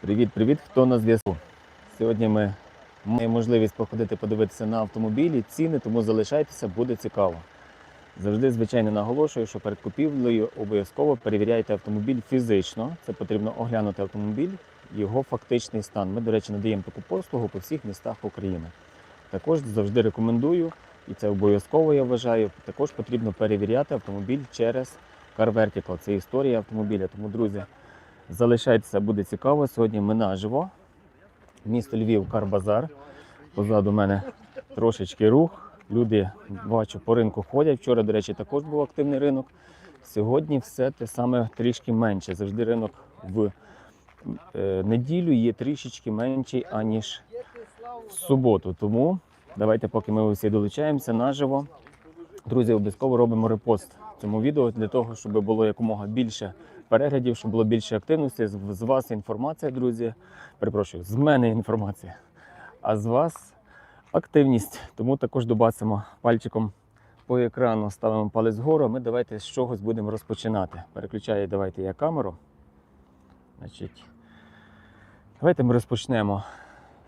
Привіт-привіт, хто на зв'язку. Сьогодні ми маємо можливість походити подивитися на автомобілі, ціни, тому залишайтеся, буде цікаво. Завжди, звичайно, наголошую, що перед купівлею обов'язково перевіряйте автомобіль фізично. Це потрібно оглянути автомобіль, його фактичний стан. Ми, до речі, надаємо таку послугу по всіх містах України. Також завжди рекомендую, і це обов'язково я вважаю. Також потрібно перевіряти автомобіль через Car Vertical. Це історія автомобіля. Тому, друзі, залишайтеся, буде цікаво. Сьогодні ми наживо. Місто Львів, Карбазар. Позаду мене трошечки рух. Люди бачу по ринку ходять. Вчора, до речі, також був активний ринок. Сьогодні все те саме трішки менше. Завжди ринок в е, неділю є трішечки менший, аніж в суботу. Тому давайте, поки ми усі долучаємося наживо. Друзі, обов'язково робимо репост цьому відео для того, щоб було якомога більше переглядів, щоб було більше активності. З вас інформація, друзі. Перепрошую, з мене інформація, а з вас активність. Тому також добасимо пальчиком по екрану, ставимо палець вгору. Ми давайте з чогось будемо розпочинати. Переключаю, давайте я камеру. Значить, давайте ми розпочнемо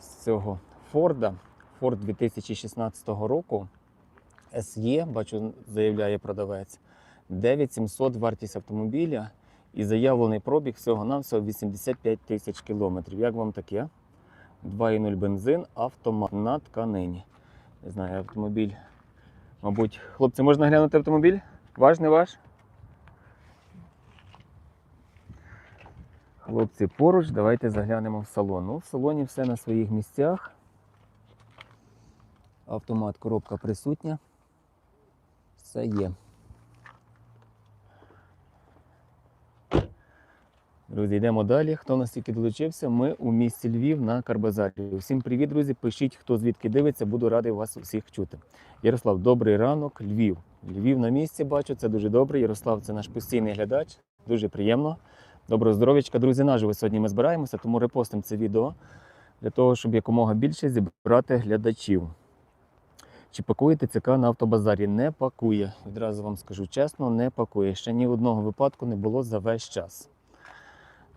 з цього Форда. Форд 2016 року. SE, бачу, заявляє продавець. 9700 вартість автомобіля і заявлений пробіг всього-навсього 85 тисяч кілометрів. Як вам таке? 2,0 бензин, автомат на тканині. Не знаю, автомобіль. Мабуть, хлопці, можна глянути автомобіль? Ваш, не ваш? Хлопці поруч, давайте заглянемо в салон. Ну, в салоні все на своїх місцях. Автомат, коробка присутня. Все є. Друзі, йдемо далі. Хто нас тільки долучився, ми у місті Львів на Карбазарі. Всім привіт, друзі. Пишіть, хто звідки дивиться, буду радий вас усіх чути. Ярослав, добрий ранок, Львів. Львів на місці бачу, це дуже добре. Ярослав, це наш постійний глядач. Дуже приємно. Доброго здоров'ячка, друзі. Наживо сьогодні ми збираємося, тому репостимо це відео для того, щоб якомога більше зібрати глядачів. Чи пакує ТЦК на автобазарі? Не пакує. Відразу вам скажу чесно, не пакує. Ще ні одного випадку не було за весь час.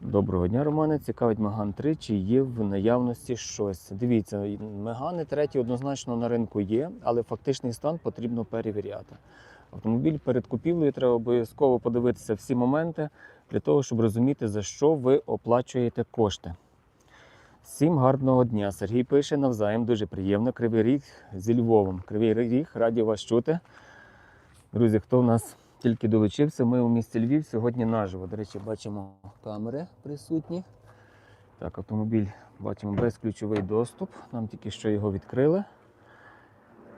Доброго дня, Романе. Цікавить Меган 3, чи є в наявності щось. Дивіться, Мегани треті однозначно на ринку є, але фактичний стан потрібно перевіряти. Автомобіль перед купівлею треба обов'язково подивитися всі моменти для того, щоб розуміти, за що ви оплачуєте кошти. Всім гарного дня. Сергій пише навзаєм, дуже приємно. Кривий ріг зі Львовом. Кривий ріг, раді вас чути. Друзі, хто в нас тільки долучився, ми у місті Львів сьогодні наживо. До речі, бачимо камери присутні. Так, автомобіль бачимо безключовий доступ. Нам тільки що його відкрили.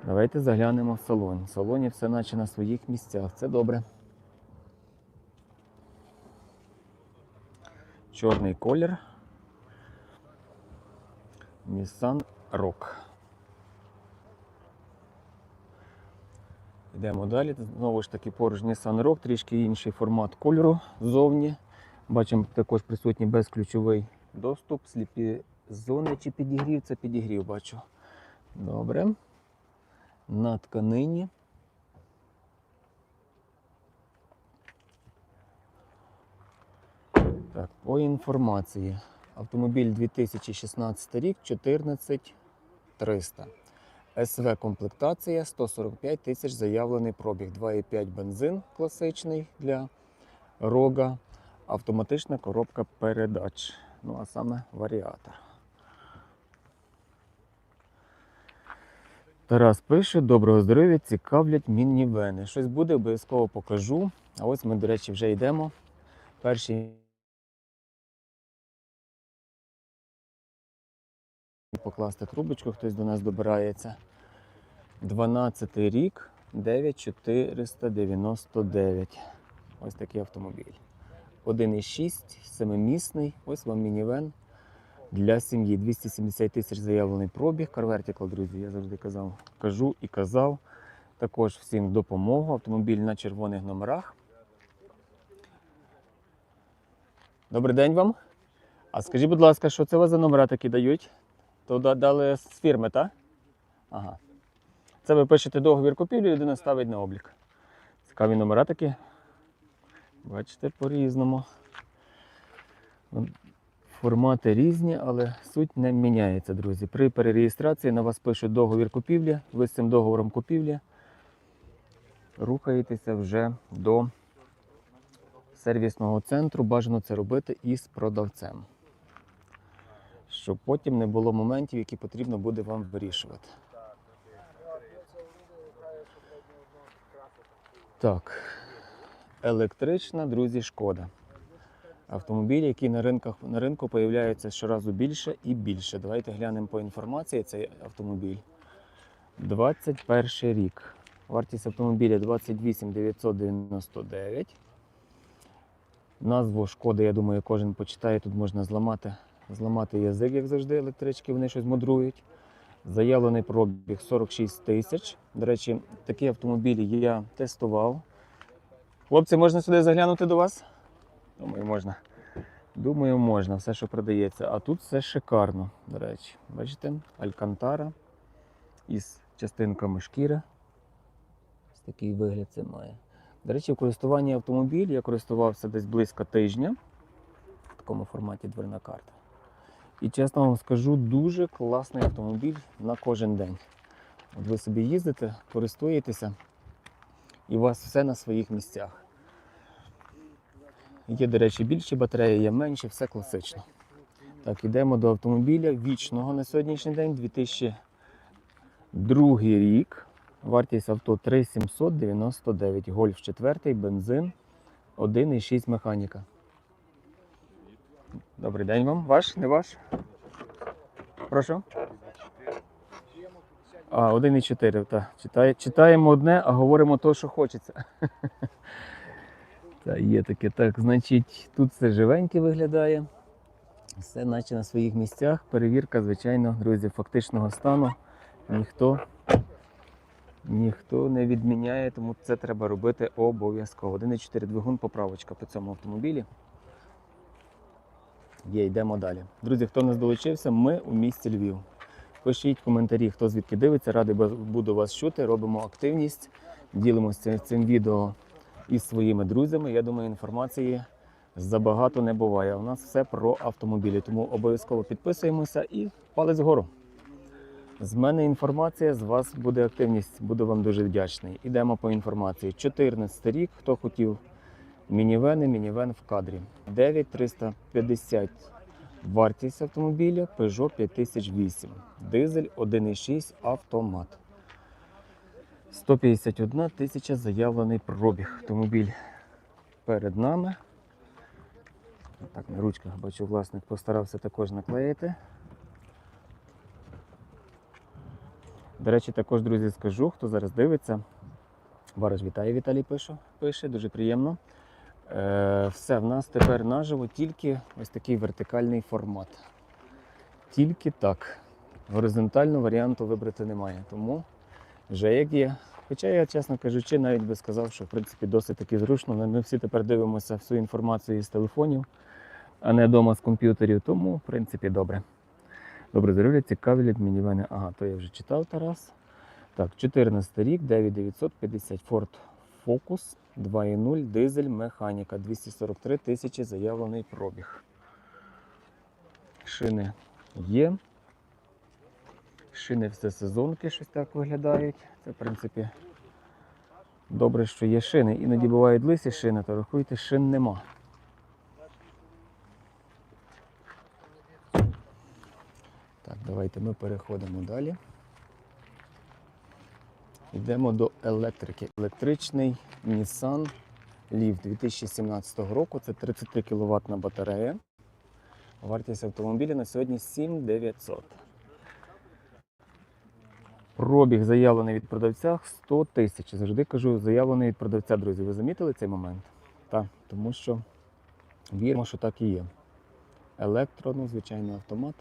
Давайте заглянемо в салон. В салоні все наче на своїх місцях. Це добре. Чорний колір. Nissan Rock. Йдемо далі. Знову ж таки поруч Nissan Rock, трішки інший формат кольору ззовні. Бачимо також присутній безключовий доступ, сліпі зони чи підігрів. Це підігрів бачу. Добре. На тканині. Так, по інформації. Автомобіль 2016 рік 14300. СВ комплектація 145 тисяч заявлений пробіг. 2,5 бензин класичний для рога. Автоматична коробка передач. Ну а саме варіатор. Тарас пише: доброго здоров'я, цікавлять мінівени. Щось буде, обов'язково покажу. А ось ми, до речі, вже йдемо. Перший покласти трубочку, хтось до нас добирається. 12 рік, 9499. Ось такий автомобіль. 1,6, семимісний. Ось вам мінівен для сім'ї. 270 тисяч заявлений пробіг. Carvertical, друзі, я завжди казав, кажу і казав. Також всім допомогу. Автомобіль на червоних номерах. Добрий день вам. А скажіть, будь ласка, що це у вас за номера такі дають? То дали з фірми, так? Ага. Це ви пишете договір купівлі, людина ставить на облік. Цікаві номера такі. Бачите, по-різному. Формати різні, але суть не міняється, друзі. При перереєстрації на вас пишуть договір купівлі. Ви з цим договором купівлі рухаєтеся вже до сервісного центру. Бажано це робити із продавцем. Щоб потім не було моментів, які потрібно буде вам вирішувати. Так, електрична, друзі, шкода. Автомобілі, які на ринках на ринку появляються щоразу більше і більше. Давайте глянемо по інформації цей автомобіль. 21 рік. Вартість автомобіля 28 999. Назву шкоди, я думаю, кожен почитає. Тут можна зламати, зламати язик, як завжди, електрички, вони щось мудрують. Заявлений пробіг 46 тисяч. До речі, такі автомобілі я тестував. Хлопці, можна сюди заглянути до вас? Думаю, можна. Думаю, можна, все, що продається. А тут все шикарно, до речі. Бачите, алькантара із частинками шкіри. Ось такий вигляд це має. До речі, в користуванні автомобіль я користувався десь близько тижня в такому форматі дверна карта. І чесно вам скажу, дуже класний автомобіль на кожен день. От ви собі їздите, користуєтеся, і у вас все на своїх місцях. Є, до речі, більші батареї, є менші, все класично. Так, йдемо до автомобіля вічного на сьогоднішній день, 2002 рік. Вартість авто 3799. Гольф 4, бензин, 1,6 механіка. Добрий день вам. Ваш, не ваш? Прошу. А, 1,4, так. Читає, читаємо одне, а говоримо то, що хочеться. Та є таке. Так, значить, тут все живеньке виглядає. Все наче на своїх місцях. Перевірка, звичайно, друзі, фактичного стану ніхто, ніхто не відміняє, тому це треба робити обов'язково. 1,4 двигун поправочка по цьому автомобілі. Є, йдемо далі. Друзі, хто нас долучився, ми у місті Львів. Пишіть коментарі, хто звідки дивиться, радий буду вас чути. Робимо активність, ділимося цим відео із своїми друзями. Я думаю, інформації забагато не буває. У нас все про автомобілі, тому обов'язково підписуємося і палець вгору. З мене інформація, з вас буде активність. Буду вам дуже вдячний. Ідемо по інформації. 14 рік, хто хотів мінівени, мінівен в кадрі. 9350 вартість автомобіля Peugeot 5008. Дизель 1,6 автомат. 151 тисяча заявлений пробіг. Автомобіль перед нами. Так, на ручках бачу, власник постарався також наклеїти. До речі, також, друзі, скажу, хто зараз дивиться. Бараш вітає, Віталій пише, пише дуже приємно. Е, все, в нас тепер наживо тільки ось такий вертикальний формат. Тільки так. Горизонтального варіанту вибрати немає. Тому вже як є. Хоча я, чесно кажучи, навіть би сказав, що в принципі досить таки зручно. Ми- всі тепер дивимося всю інформацію з телефонів, а не вдома з комп'ютерів. Тому, в принципі, добре. Добре, здоров'я, цікавлять мінівени. Ага, то я вже читав Тарас. Так, 14 рік, 9950 Ford Focus 2.0 дизель механіка 243 тисячі заявлений пробіг. Шини є. Шини все сезонки щось так виглядають. Це, в принципі, добре, що є шини. Іноді бувають лисі шини, то рахуйте, шин нема. Так, давайте ми переходимо далі. Йдемо до електрики. Електричний Nissan Leaf 2017 року. Це 30 кВт батарея. Вартість автомобіля на сьогодні 7900. Пробіг заявлений від продавця 100 тисяч. Завжди кажу, заявлений від продавця, друзі. Ви замітили цей момент? Так, тому що віримо, що так і є. Електро, ну, звичайно, автомат.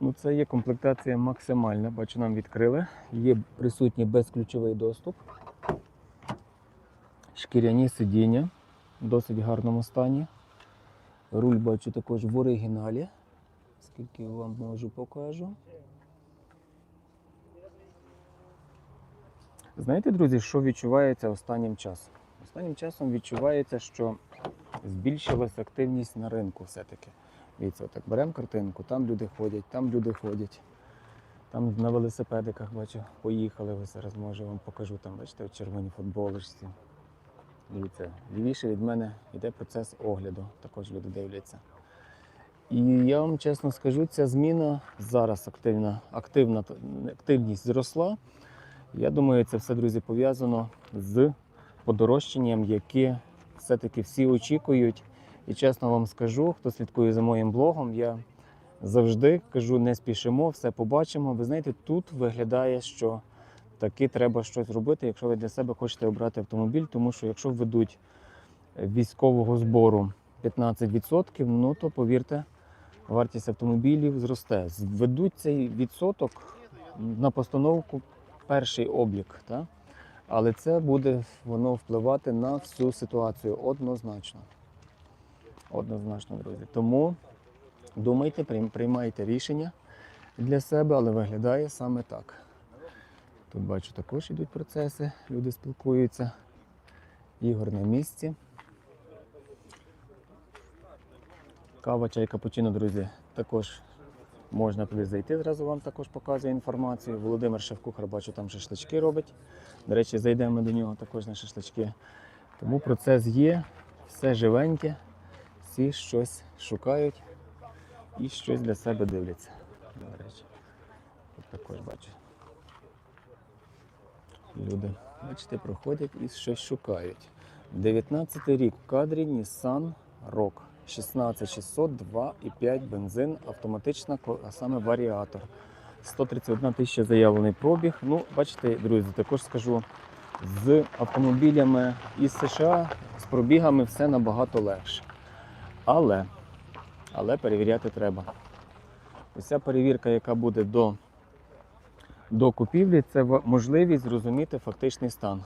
Ну, це є комплектація максимальна. Бачу, нам відкрили. Є присутній безключовий доступ. Шкіряні сидіння в досить гарному стані. Руль бачу також в оригіналі. Скільки вам можу покажу. Знаєте, друзі, що відчувається останнім часом? Останнім часом відчувається, що збільшилась активність на ринку все-таки. Дивіться, отак беремо картинку, там люди ходять, там люди ходять. Там на велосипедиках бачу, поїхали. Ось зараз може вам покажу. Там, бачите, от червоні футболочці. Дивіться, лівіше від мене йде процес огляду. Також люди дивляться. І я вам чесно скажу, ця зміна зараз активна, активна активність зросла. Я думаю, це все, друзі, пов'язано з подорожчанням, яке все-таки всі очікують. І чесно вам скажу, хто слідкує за моїм блогом, я завжди кажу, не спішимо, все побачимо. Ви знаєте, тут виглядає, що таки треба щось робити, якщо ви для себе хочете обрати автомобіль, тому що якщо введуть військового збору 15%, ну то повірте, вартість автомобілів зросте. Введуть цей відсоток на постановку перший облік. Так? Але це буде воно впливати на всю ситуацію однозначно. Однозначно, друзі. Тому думайте, приймайте рішення для себе, але виглядає саме так. Тут бачу також йдуть процеси, люди спілкуються. Ігор на місці. Кава, чай, капучино, друзі, також можна туди зайти. Зразу вам також показує інформацію. Володимир Шевкухар, бачу, там шашлички робить. До речі, зайдемо до нього також на шашлички. Тому процес є, все живеньке, всі щось шукають і щось для себе дивляться. До речі, тут також бачу. Люди, бачите, проходять і щось шукають. 19 рік в кадрі Nissan Rock. 16600, 2,5 бензин, автоматична, а саме варіатор. 131 тисяча заявлений пробіг. Ну, бачите, друзі, також скажу, з автомобілями із США, з пробігами все набагато легше. Але, але перевіряти треба. Ось ця перевірка, яка буде до, до купівлі, це можливість зрозуміти фактичний стан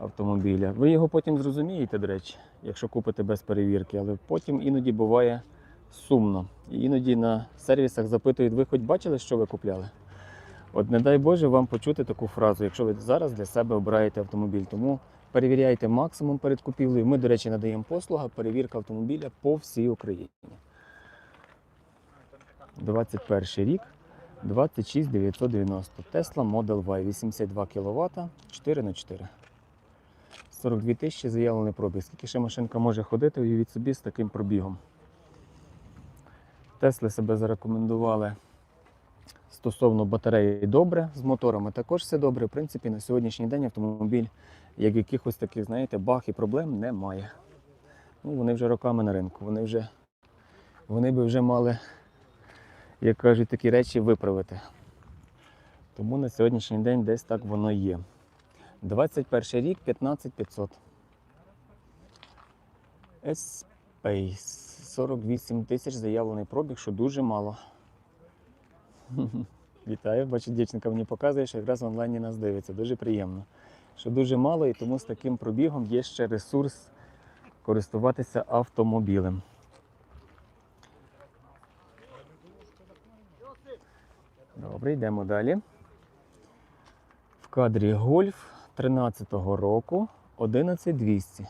автомобіля. Ви його потім зрозумієте, до речі, якщо купите без перевірки, але потім іноді буває сумно. І іноді на сервісах запитують, ви хоч бачили, що ви купляли? От не дай Боже вам почути таку фразу, якщо ви зараз для себе обираєте автомобіль. Тому перевіряйте максимум перед купівлею. Ми, до речі, надаємо послуга перевірка автомобіля по всій Україні. 21 рік, 26 990. Tesla Model Y, 82 кВт, 4 на 4 42 тисячі заявлений пробіг. Скільки ще машинка може ходити, уявіть собі з таким пробігом. Тесли себе зарекомендували стосовно батареї добре, з моторами також все добре. В принципі, на сьогоднішній день автомобіль, як якихось таких, знаєте, баг і проблем немає. Ну, вони вже роками на ринку, вони вже вони би вже мали, як кажуть, такі речі виправити. Тому на сьогоднішній день десь так воно є. 21 рік 15500. S-Space 48 тисяч заявлений пробіг, що дуже мало. Вітаю, бачу, дівчинка мені показує, що якраз в онлайні нас дивиться. Дуже приємно. Що дуже мало, і тому з таким пробігом є ще ресурс користуватися автомобілем. Добре, йдемо далі. В кадрі Гольф 13-го року 11200.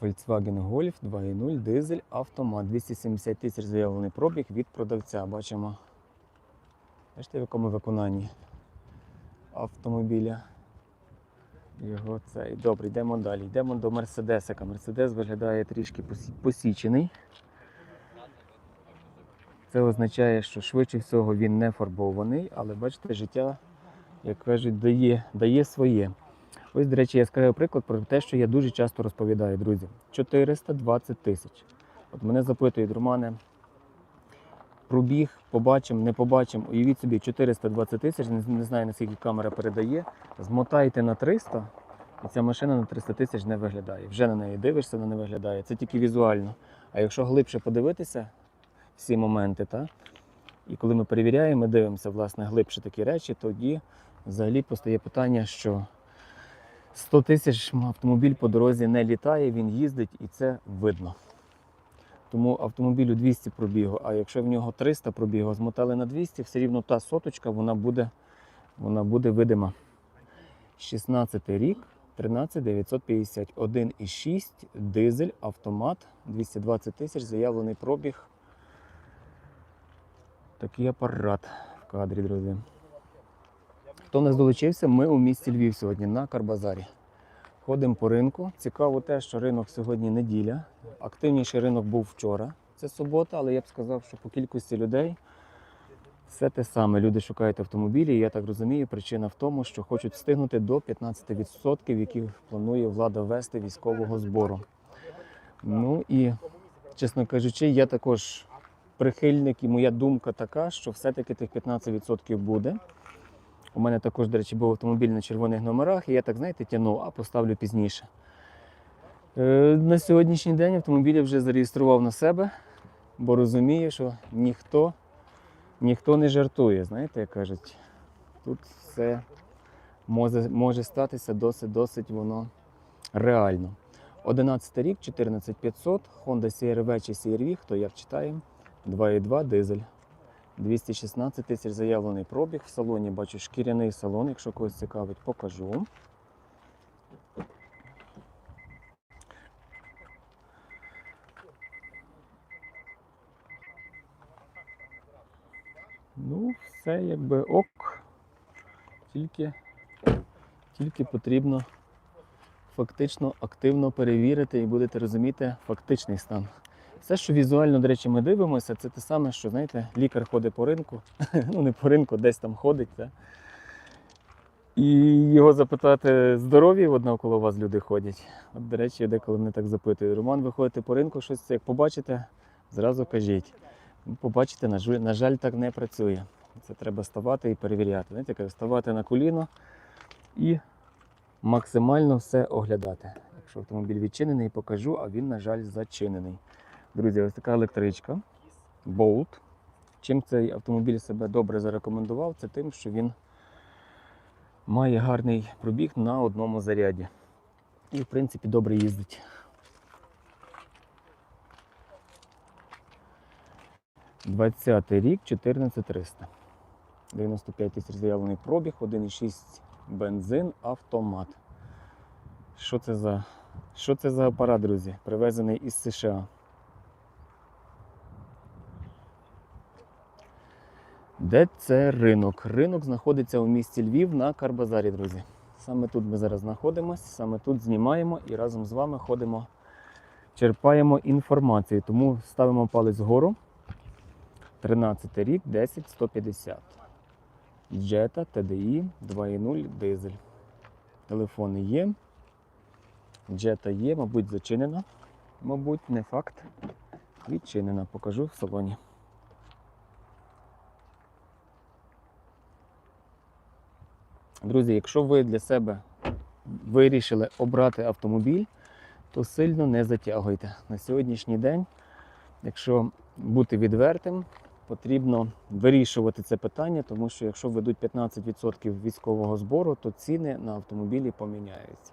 Volkswagen Golf 2.0 дизель автомат. 270 тисяч заявлений пробіг від продавця. Бачимо. Бачите, в якому виконанні автомобіля. Його цей. Добре, йдемо далі. Йдемо до Мерседесика. Мерседес виглядає трішки посічений. Це означає, що швидше всього він не фарбований, але бачите, життя, як кажуть, дає, дає своє. Ось, до речі, яскравий приклад про те, що я дуже часто розповідаю, друзі. 420 тисяч. От мене запитують, Романе, пробіг, побачимо, не побачимо. Уявіть собі, 420 тисяч, не, знаю, наскільки камера передає. Змотайте на 300, і ця машина на 300 тисяч не виглядає. Вже на неї дивишся, вона не виглядає. Це тільки візуально. А якщо глибше подивитися, всі моменти, та? і коли ми перевіряємо, ми дивимося власне глибше такі речі, тоді взагалі постає питання, що 100 тисяч автомобіль по дорозі не літає, він їздить і це видно. Тому автомобілю 200 пробігу, а якщо в нього 300 пробігу, змотали на 200, все рівно та соточка вона буде, вона буде видима. 16 рік, 13 950. 1,6 дизель, автомат, 220 тисяч, заявлений пробіг. Такий апарат в кадрі, друзі. Хто нас долучився, ми у місті Львів сьогодні на Карбазарі. Ходимо по ринку. Цікаво те, що ринок сьогодні неділя. Активніший ринок був вчора. Це субота, але я б сказав, що по кількості людей все те саме. Люди шукають автомобілі. І я так розумію, причина в тому, що хочуть встигнути до 15%, які планує влада ввести військового збору. Ну і, чесно кажучи, я також прихильник, і моя думка така, що все-таки тих 15% буде. У мене також, до речі, був автомобіль на червоних номерах, і я так, знаєте, тягнув, а поставлю пізніше. Е, на сьогоднішній день автомобіль я вже зареєстрував на себе, бо розумію, що ніхто, ніхто не жартує. Знаєте, як кажуть, тут все може, може статися досить, досить воно реально. 11 рік, 14500, Honda CR-V чи CR-V, хто як читає, 2.2 дизель. 216 тисяч заявлений пробіг. В салоні бачу шкіряний салон, якщо когось цікавить, покажу. Ну, все якби ок. Тільки, тільки потрібно фактично активно перевірити і будете розуміти фактичний стан. Все, що візуально, до речі, ми дивимося, це те саме, що знаєте, лікар ходить по ринку, ну не по ринку, десь там ходить. Та? І його запитати здорові, от навколо вас люди ходять. От, до речі, деколи мене так запитують. Роман, ви ходите по ринку, щось як побачите, зразу кажіть. Ну, Побачите, на жаль, на жаль, так не працює. Це треба ставати і перевіряти. Знаєте, як ставати на коліно і максимально все оглядати. Якщо автомобіль відчинений, покажу, а він, на жаль, зачинений. Друзі, ось така електричка Bolt. Чим цей автомобіль себе добре зарекомендував, це тим, що він має гарний пробіг на одному заряді. І, в принципі, добре їздить. Двадцятий рік, 14300. 95 тисяч заявлений пробіг, 1,6 бензин, автомат. Що це за, що це за апарат, друзі? Привезений із США. Де це ринок? Ринок знаходиться у місті Львів на Карбазарі, друзі. Саме тут ми зараз знаходимося, саме тут знімаємо і разом з вами ходимо, черпаємо інформацію. Тому ставимо палець вгору. 13 рік, 10 150. Jetta TDI 2.0 дизель. Телефони є. Jetta є, мабуть, зачинена. Мабуть, не факт. Відчинена. Покажу в салоні. Друзі, якщо ви для себе вирішили обрати автомобіль, то сильно не затягуйте. На сьогоднішній день, якщо бути відвертим, потрібно вирішувати це питання, тому що якщо введуть 15% військового збору, то ціни на автомобілі поміняються.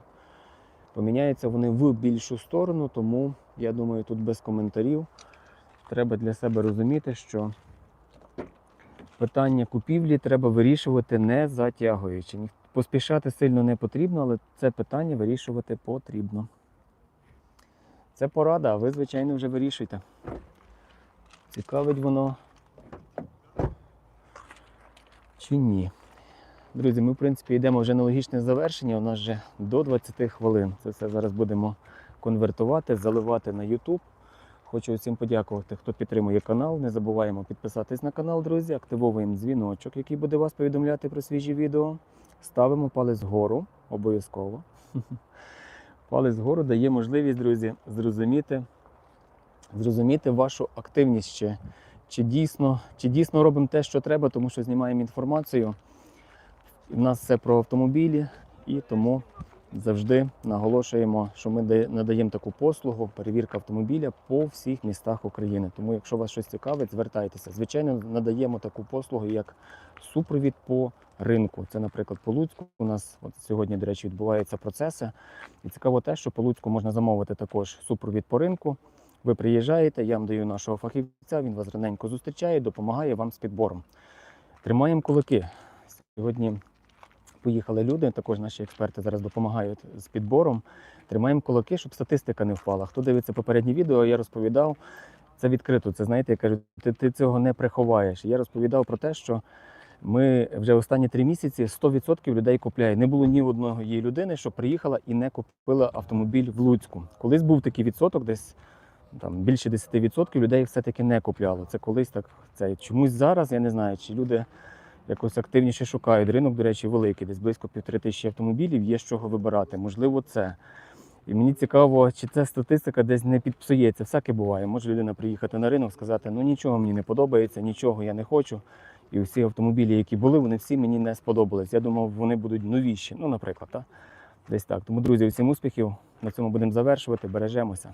Поміняються вони в більшу сторону, тому я думаю, тут без коментарів треба для себе розуміти, що питання купівлі треба вирішувати не затягуючи. Поспішати сильно не потрібно, але це питання вирішувати потрібно. Це порада, а ви, звичайно, вже вирішуйте. Цікавить воно чи ні. Друзі, ми, в принципі, йдемо вже на логічне завершення. У нас вже до 20 хвилин. Це все зараз будемо конвертувати, заливати на YouTube. Хочу усім подякувати, хто підтримує канал. Не забуваємо підписатись на канал, друзі. Активовуємо дзвіночок, який буде вас повідомляти про свіжі відео. Ставимо палець вгору, обов'язково. Палець вгору дає можливість, друзі, зрозуміти, зрозуміти вашу активність ще. Чи дійсно, чи дійсно робимо те, що треба, тому що знімаємо інформацію. У нас все про автомобілі, і тому завжди наголошуємо, що ми надаємо таку послугу перевірка автомобіля по всіх містах України. Тому, якщо вас щось цікавить, звертайтеся. Звичайно, надаємо таку послугу, як супровід по ринку. Це, наприклад, по Луцьку. У нас от сьогодні, до речі, відбуваються процеси. І цікаво те, що по Луцьку можна замовити також супровід по ринку. Ви приїжджаєте, я вам даю нашого фахівця, він вас раненько зустрічає, допомагає вам з підбором. Тримаємо кулаки. Сьогодні поїхали люди, також наші експерти зараз допомагають з підбором. Тримаємо кулаки, щоб статистика не впала. Хто дивиться попередні відео, я розповідав. Це відкрито. Це знаєте, я кажу, ти, ти цього не приховаєш. Я розповідав про те, що ми вже останні три місяці 100% людей купляє. Не було ні одної людини, що приїхала і не купила автомобіль в Луцьку. Колись був такий відсоток, десь там більше 10% людей все-таки не купляло. Це колись так. Це чомусь зараз, я не знаю, чи люди якось активніше шукають. Ринок, до речі, великий, десь близько півтори тисячі автомобілів, є з чого вибирати. Можливо, це. І мені цікаво, чи ця статистика десь не підпсується. Всяке буває. Може людина приїхати на ринок, сказати, ну нічого мені не подобається, нічого я не хочу. І всі автомобілі, які були, вони всі мені не сподобались. Я думав, вони будуть новіші. Ну, наприклад, так? Десь так. Тому, друзі, всім успіхів. На цьому будемо завершувати. Бережемося.